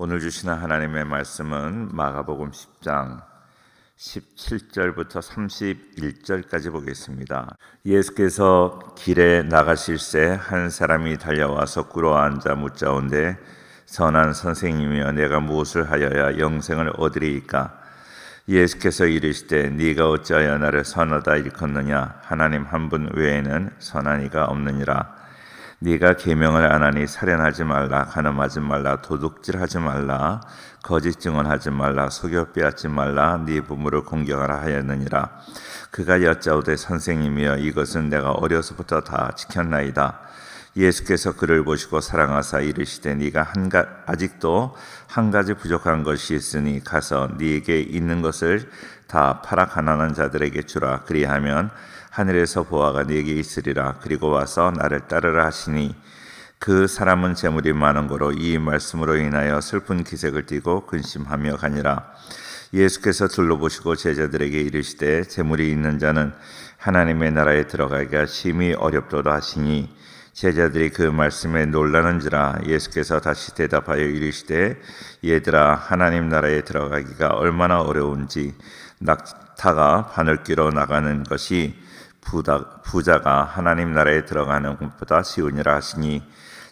오늘 주시는 하나님의 말씀은 마가복음 10장 17절부터 31절까지 보겠습니다. 예수께서 길에 나가실 새 한 사람이 달려와서 꿇어 앉아 묻자온데 선한 선생님이여 내가 무엇을 하여야 영생을 얻으리이까? 예수께서 이르시되 네가 어찌하여 나를 선하다 일컫느냐? 하나님 한 분 외에는 선한 이가 없느니라 네가 계명을 안 하니 살인하지 말라 간음하지 말라 도둑질하지 말라 거짓 증언하지 말라 속여 빼앗지 말라 네 부모를 공경하라 하였느니라. 그가 여짜오되 선생님이여 이것은 내가 어려서부터 다 지켰나이다. 예수께서 그를 보시고 사랑하사 이르시되 네가 한 가, 아직도 한 가지 부족한 것이 있으니 가서 네게 있는 것을 다 팔아 가난한 자들에게 주라. 그리하면 하늘에서 보아가 네게 있으리라. 그리고 와서 나를 따르라 하시니 그 사람은 재물이 많은 거로 이 말씀으로 인하여 슬픈 기색을 띠고 근심하며 가니라. 예수께서 둘러보시고 제자들에게 이르시되 재물이 있는 자는 하나님의 나라에 들어가기가 심히 어렵도다 하시니 제자들이 그 말씀에 놀라는지라 예수께서 다시 대답하여 이르시되 얘들아 하나님 나라에 들어가기가 얼마나 어려운지 낙타가 바늘 끼러 나가는 것이 부다, 부자 가 하나님 나라에 들어가는 것보다 쉬우니라 하시니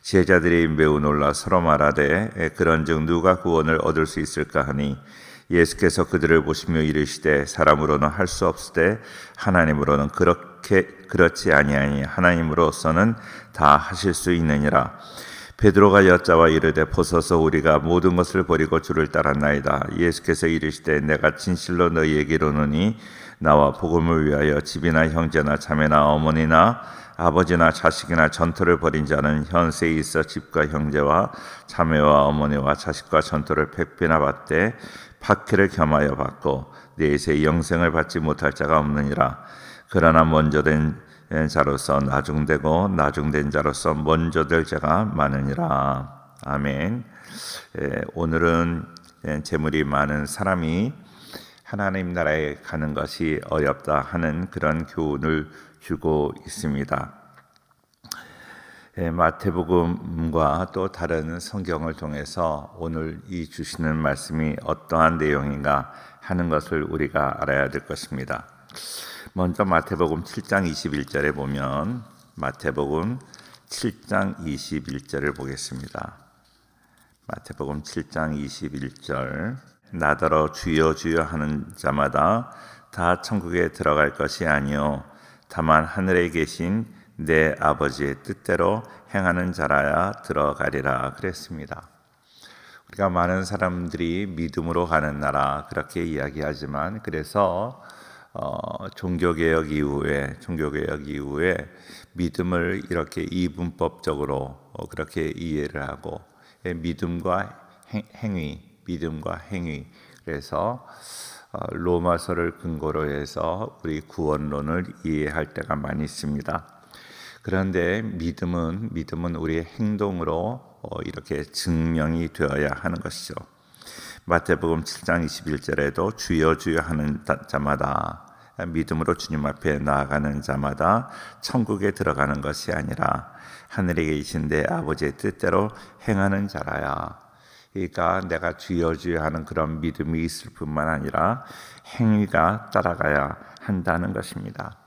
제자들이 매우 놀라 서로 말하되 그런즉 누가 구원을 얻을 수 있을까 하니 예수께서 그들을 보시며 이르시되 사람으로는 할 수 없으되 하나님으로는 그렇게 그렇지 아니하니 하나님으로서는 다 하실 수 있느니라 베드로가 여자와 이르되 보소서 우리가 모든 것을 버리고 주를 따랐나이다. 예수께서 이르시되 내가 진실로 너희에게 이르노니 나와 복음을 위하여 집이나 형제나 자매나 어머니나 아버지나 자식이나 전토를 벌인 자는 현세에 있어 집과 형제와 자매와 어머니와 자식과 전토를 백배나 받되 박해를 겸하여 받고 내세 영생을 받지 못할 자가 없느니라. 그러나 먼저 된 자로서 나중되고 나중된 자로서 먼저 될 자가 많으니라 아멘 예, 오늘은 재물이 많은 사람이 하나님 나라에 가는 것이 어렵다 하는 그런 교훈을 주고 있습니다. 예, 마태복음과 또 다른 성경을 통해서 오늘 이 주시는 말씀이 어떠한 내용인가 하는 것을 우리가 알아야 될 것입니다. 먼저 마태복음 7장 21절에 보면 마태복음 7장 21절을 보겠습니다. 마태복음 7장 21절 나더러 주여 주여 하는 자마다 다 천국에 들어갈 것이 아니요 다만 하늘에 계신 내 아버지의 뜻대로 행하는 자라야 들어가리라 그랬습니다. 우리가 많은 사람들이 믿음으로 가는 나라 그렇게 이야기하지만 그래서 어, 종교개혁 이후에 종교개혁 이후에 믿음을 이렇게 이분법적으로 어, 그렇게 이해를 하고 예, 믿음과 행, 행위 믿음과 행위. 그래서 어, 로마서를 근거로 해서 우리 구원론을 이해할 때가 많이 있습니다. 그런데 믿음은 믿음은 우리의 행동으로 어, 이렇게 증명이 되어야 하는 것이죠. 마태복음 7장 21절에도 주여 주여 하는 자마다 믿음으로 주님 앞에 나아가는 자마다 천국에 들어가는 것이 아니라 하늘에 계신 내 아버지의 뜻대로 행하는 자라야 그러니까 내가 주여 주여 하는 그런 믿음이 있을 뿐만 아니라 행위가 따라가야 한다는 것입니다.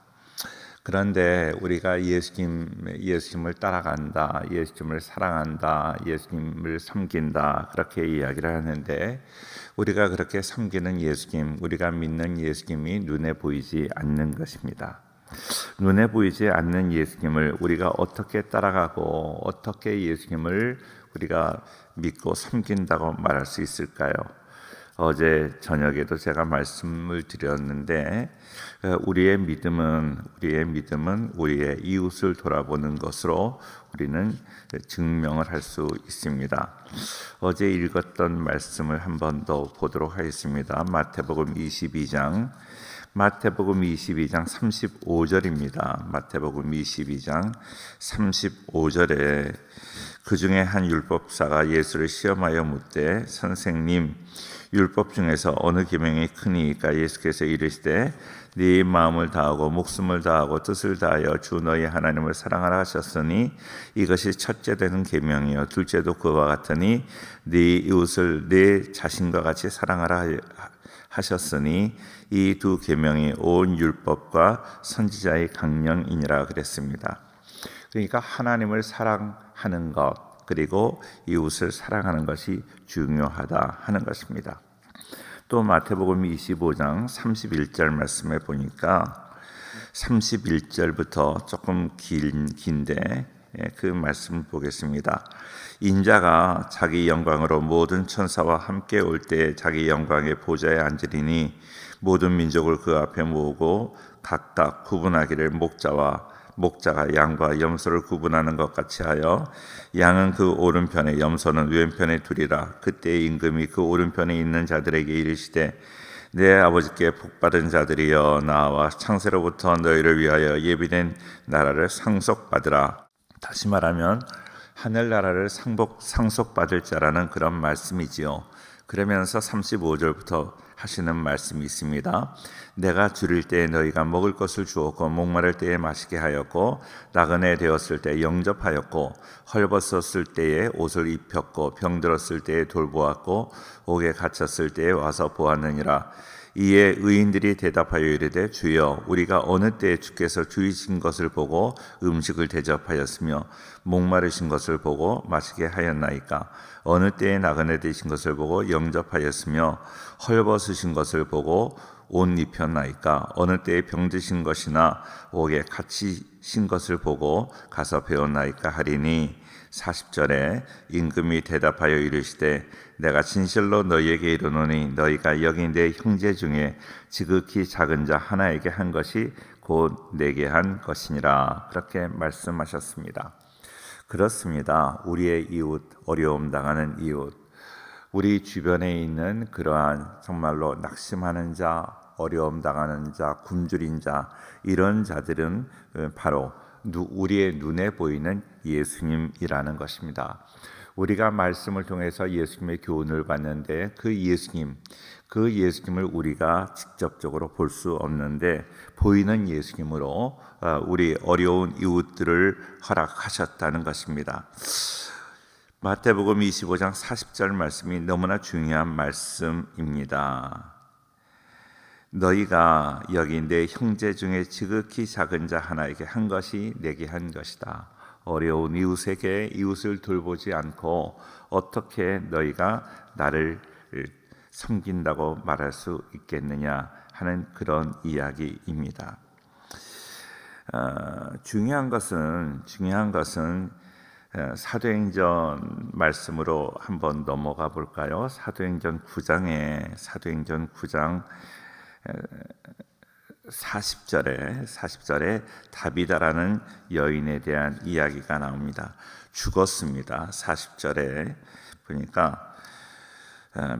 그런데 우리가 예수님 예수님을 따라간다, 예수님을 사랑한다, 예수님을 섬긴다 그렇게 이야기를 하는데 우리가 그렇게 섬기는 예수님, 우리가 믿는 예수님이 눈에 보이지 않는 것입니다. 눈에 보이지 않는 예수님을 우리가 어떻게 따라가고 어떻게 예수님을 우리가 믿고 섬긴다고 말할 수 있을까요? 어제 저녁에도 제가 말씀을 드렸는데 어, 우리의 믿음은 우리의 믿음은 우리의 이웃을 돌아보는 것으로 우리는 증명을 할 수 있습니다. 어제 읽었던 말씀을 한 번 더 보도록 하겠습니다. 마태복음 22장 마태복음 22장 35절입니다. 마태복음 22장 35절에 그 중에 한 율법사가 예수를 시험하여 묻되 선생님 율법 중에서 어느 계명이 크니까 예수께서 이르시되 네 마음을 다하고 목숨을 다하고 뜻을 다하여 주 너희 하나님을 사랑하라 하셨으니 이것이 첫째 되는 계명이요 둘째도 그와 같으니 네 이웃을 네 자신과 같이 사랑하라 하셨으니 이 두 계명이 온 율법과 선지자의 강령이니라 그랬습니다. 그러니까 하나님을 사랑 하는 것 그리고 이웃을 사랑하는 것이 중요하다 하는 것입니다. 또 마태복음 25장 31절 말씀에 보니까 31절부터 조금 긴, 긴데 예, 그 말씀 보겠습니다. 인자가 자기 영광으로 모든 천사와 함께 올 때 자기 영광의 보좌에 앉으리니 모든 민족을 그 앞에 모으고 각각 구분하기를 목자와 목자가 양과 염소를 구분하는 것 같이 하여 양은 그 오른편에 염소는 왼편에 두리라 그때 임금이 그 오른편에 있는 자들에게 이르시되 내 아버지께 복받은 자들이여 나와 창세로부터 너희를 위하여 예비된 나라를 상속받으라 다시 말하면 하늘나라를 상복, 상속받을 자라는 그런 말씀이지요. 그러면서 35절부터 하시는 말씀이 있습니다. 내가 줄일 때에 너희가 먹을 것을 주었고 목마를 때에 마시게 하였고 나그네 되었을 때 영접하였고 헐벗었을 때에 옷을 입혔고 병들었을 때에 돌보았고 옥에 갇혔을 때에 와서 보았느니라. 이에 의인들이 대답하여 이르되 주여 우리가 어느 때에 주께서 주이신 것을 보고 음식을 대접하였으며 목마르신 것을 보고 마시게 하였나이까? 어느 때에 나그네 되신 것을 보고 영접하였으며 헐벗으신 것을 보고 옷 입혔나이까? 어느 때에 병드신 것이나 옥에 갇히신 것을 보고 가서 배웠나이까 하리니 40절에 임금이 대답하여 이르시되 내가 진실로 너희에게 이르노니 너희가 여기 내 형제 중에 지극히 작은 자 하나에게 한 것이 곧 내게 한 것이니라 그렇게 말씀하셨습니다. 그렇습니다. 우리의 이웃 어려움 당하는 이웃 우리 주변에 있는 그러한 정말로 낙심하는 자, 어려움 당하는 자, 굶주린 자 이런 자들은 바로 우리의 눈에 보이는 예수님이라는 것입니다. 우리가 말씀을 통해서 예수님의 교훈을 받는데 그 예수님, 그 예수님을 우리가 직접적으로 볼 수 없는데 보이는 예수님으로 어, 우리 어려운 이웃들을 허락하셨다는 것입니다. 마태복음 25장 40절 말씀이 너무나 중요한 말씀입니다. 너희가 여기 내 형제 중에 지극히 작은 자 하나에게 한 것이 내게 한 것이다. 어려운 이웃에게 이웃을 돌보지 않고 어떻게 너희가 나를 섬긴다고 말할 수 있겠느냐 하는 그런 이야기입니다. 어, 중요한 것은 중요한 것은 어, 사도행전 말씀으로 한번 넘어가 볼까요? 사도행전 9장에 사도행전 9장 40절에 40절에 다비다라는 여인에 대한 이야기가 나옵니다. 죽었습니다. 40절에 보니까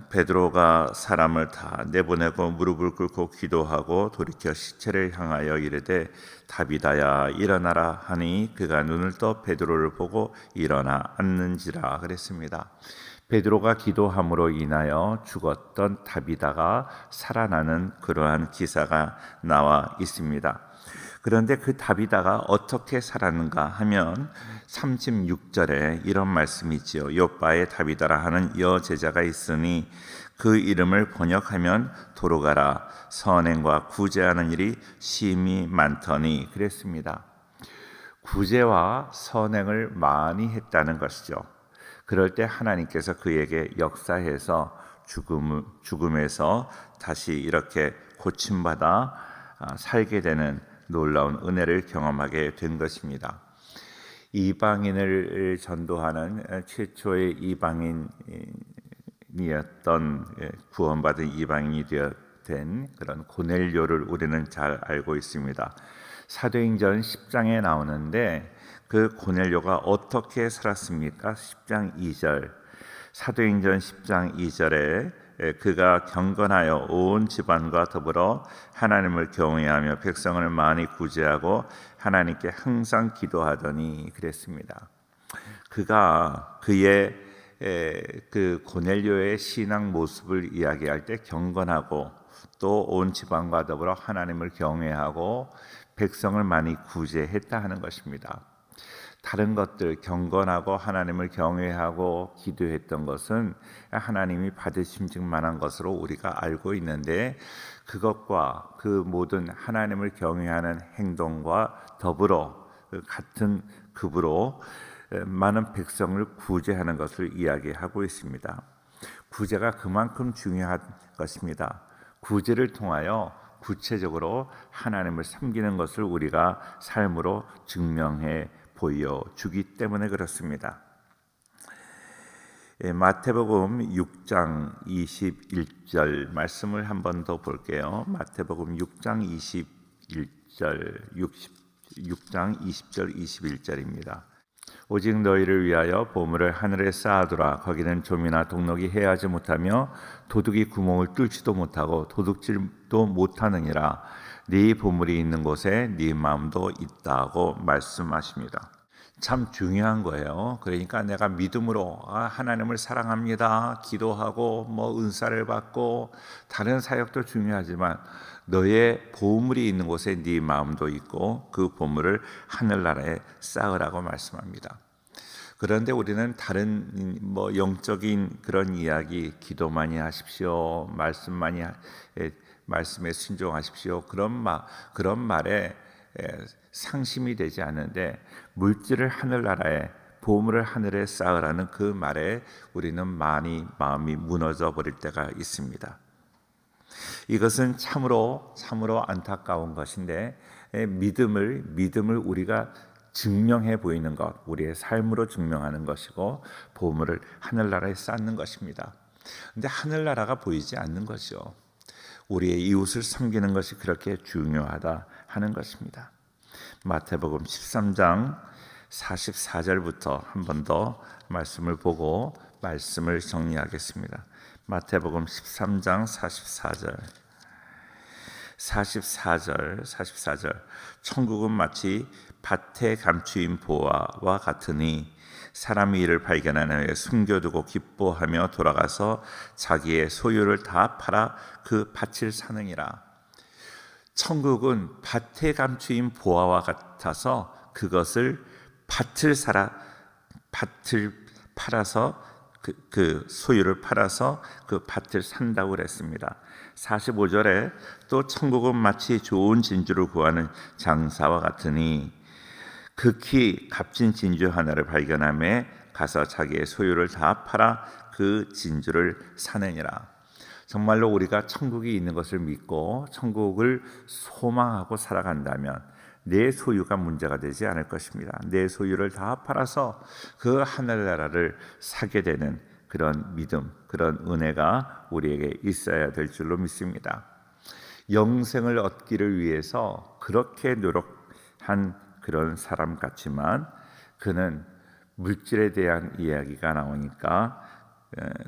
베드로가 사람을 다 내보내고 무릎을 꿇고 기도하고 돌이켜 시체를 향하여 이르되 다비다야 일어나라 하니 그가 눈을 떠 베드로를 보고 일어나 앉는지라 그랬습니다. 베드로가 기도함으로 인하여 죽었던 다비다가 살아나는 그러한 기사가 나와 있습니다. 그런데 그 다비다가 어떻게 살았는가 하면 36절에 이런 말씀이 있지요. 요바의 다비다라 하는 여 제자가 있으니 그 이름을 번역하면 도로 가라 선행과 구제하는 일이 심히 많더니 그랬습니다. 구제와 선행을 많이 했다는 것이죠. 그럴 때 하나님께서 그에게 역사해서 죽음, 죽음에서 다시 이렇게 고침받아 아, 살게 되는 놀라운 은혜를 경험하게 된 것입니다. 이방인을 전도하는 최초의 이방인이었던 예, 구원받은 이방인이 된 그런 고넬료를 우리는 잘 알고 있습니다. 사도행전 10장에 나오는데 그 고넬료가 어떻게 살았습니까? 10장 2절 사도행전 10장 2절에 에, 그가 경건하여 온 집안과 더불어 하나님을 경외하며 백성을 많이 구제하고 하나님께 항상 기도하더니 그랬습니다. 그가 그의 에, 그 고넬료의 신앙 모습을 이야기할 때 경건하고 또 온 집안과 더불어 하나님을 경외하고 백성을 많이 구제했다 하는 것입니다. 다른 것들 경건하고 하나님을 경외하고 기도했던 것은 하나님이 받으심직 만한 것으로 우리가 알고 있는데 그것과 그 모든 하나님을 경외하는 행동과 더불어 그 같은 급으로 많은 백성을 구제하는 것을 이야기하고 있습니다. 구제가 그만큼 중요한 것입니다. 구제를 통하여 구체적으로 하나님을 섬기는 것을 우리가 삶으로 증명해 보여 주기 때문에 그렇습니다. 예, 마태복음 6장 21절 말씀을 한 번 더 볼게요. 마태복음 6장 21절 6장 20절 21절입니다. 오직 너희를 위하여 보물을 하늘에 쌓아두라 거기는 좀이나 동록이 해하지 못하며 도둑이 구멍을 뚫지도 못하고 도둑질도 못하느니라 네 보물이 있는 곳에 네 마음도 있다고 말씀하십니다. 참 중요한 거예요. 그러니까 내가 믿음으로 아, 하나님을 사랑합니다. 기도하고 뭐 은사를 받고 다른 사역도 중요하지만 너의 보물이 있는 곳에 네 마음도 있고 그 보물을 하늘나라에 쌓으라고 말씀합니다. 그런데 우리는 다른 뭐 영적인 그런 이야기, 기도 많이 하십시오, 말씀 많이 말씀에 순종하십시오. 그런 말 그런 말에 상심이 되지 않는데 물질을 하늘나라에 보물을 하늘에 쌓으라는 그 말에 우리는 많이 마음이 무너져 버릴 때가 있습니다. 이것은 참으로 참으로 안타까운 것인데 믿음을 믿음을 우리가 증명해 보이는 것, 우리의 삶으로 증명하는 것이고 보물을 하늘나라에 쌓는 것입니다. 근데 하늘나라가 보이지 않는 것이요. 우리의 이웃을 섬기는 것이 그렇게 중요하다 하는 것입니다. 마태복음 13장 44절부터 한 번 더 말씀을 보고 말씀을 정리하겠습니다. 마태복음 13장 44절 44절 44절 천국은 마치 밭에 감추인 보화와 같으니 사람이 이를 발견한 후에 숨겨두고 기뻐하며 돌아가서 자기의 소유를 다 팔아 그 밭을 사느니라. 천국은 밭에 감추인 보화와 같아서 그것을 밭을 사라 밭을 팔아서 그, 그 소유를 팔아서 그 밭을 산다고 그랬습니다. 45절에 또 천국은 마치 좋은 진주를 구하는 장사와 같으니 극히 값진 진주 하나를 발견함에 가서 자기의 소유를 다 팔아 그 진주를 사내니라. 정말로 우리가 천국이 있는 것을 믿고 천국을 소망하고 살아간다면 내 소유가 문제가 되지 않을 것입니다. 내 소유를 다 팔아서 그 하늘나라를 사게 되는 그런 믿음, 그런 은혜가 우리에게 있어야 될 줄로 믿습니다. 영생을 얻기를 위해서 그렇게 노력한 그런 사람 같지만 그는 물질에 대한 이야기가 나오니까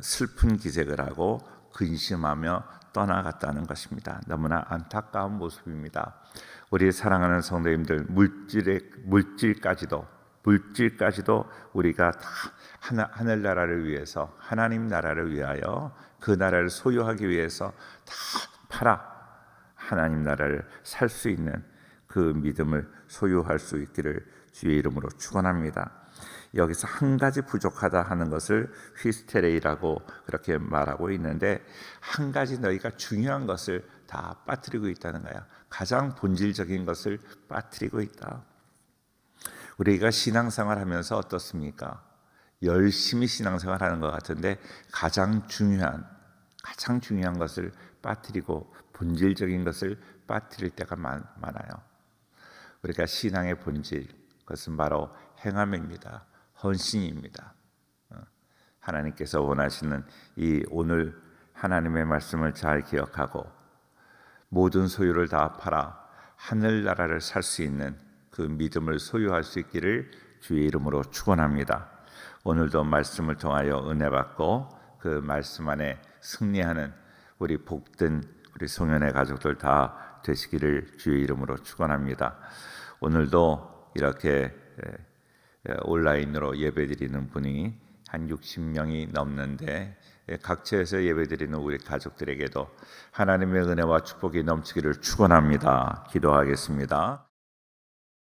슬픈 기색을 하고 근심하며 떠나갔다는 것입니다. 너무나 안타까운 모습입니다. 우리 사랑하는 성도님들 물질에 물질까지도 물질까지도 우리가 다 하나, 하늘나라를 위해서 하나님 나라를 위하여 그 나라를 소유하기 위해서 다 팔아 하나님 나라를 살 수 있는 그 믿음을 소유할 수 있기를 주의 이름으로 축원합니다. 여기서 한 가지 부족하다 하는 것을 휘스테레이라고 그렇게 말하고 있는데 한 가지 너희가 중요한 것을 다 빠뜨리고 있다는 거야. 가장 본질적인 것을 빠뜨리고 있다. 우리가 신앙생활 하면서 어떻습니까? 열심히 신앙생활 하는 것 같은데 가장 중요한 가장 중요한 것을 빠뜨리고 본질적인 것을 빠뜨릴 때가 많, 많아요. 우리가 신앙의 본질 그것은 바로 행함입니다. 헌신입니다. 어, 하나님께서 원하시는 이 오늘 하나님의 말씀을 잘 기억하고 모든 소유를 다 팔아 하늘 나라를 살 수 있는 그 믿음을 소유할 수 있기를 주의 이름으로 축원합니다. 오늘도 말씀을 통하여 은혜 받고 그 말씀 안에 승리하는 우리 복된 우리 송년회 가족들 다 되시기를 주의 이름으로 축원합니다. 오늘도 이렇게 온라인으로 예배드리는 분이 한 60명이 넘는데 에, 각처에서 예배드리는 우리 가족들에게도 하나님의 은혜와 축복이 넘치기를 축원합니다. 기도하겠습니다.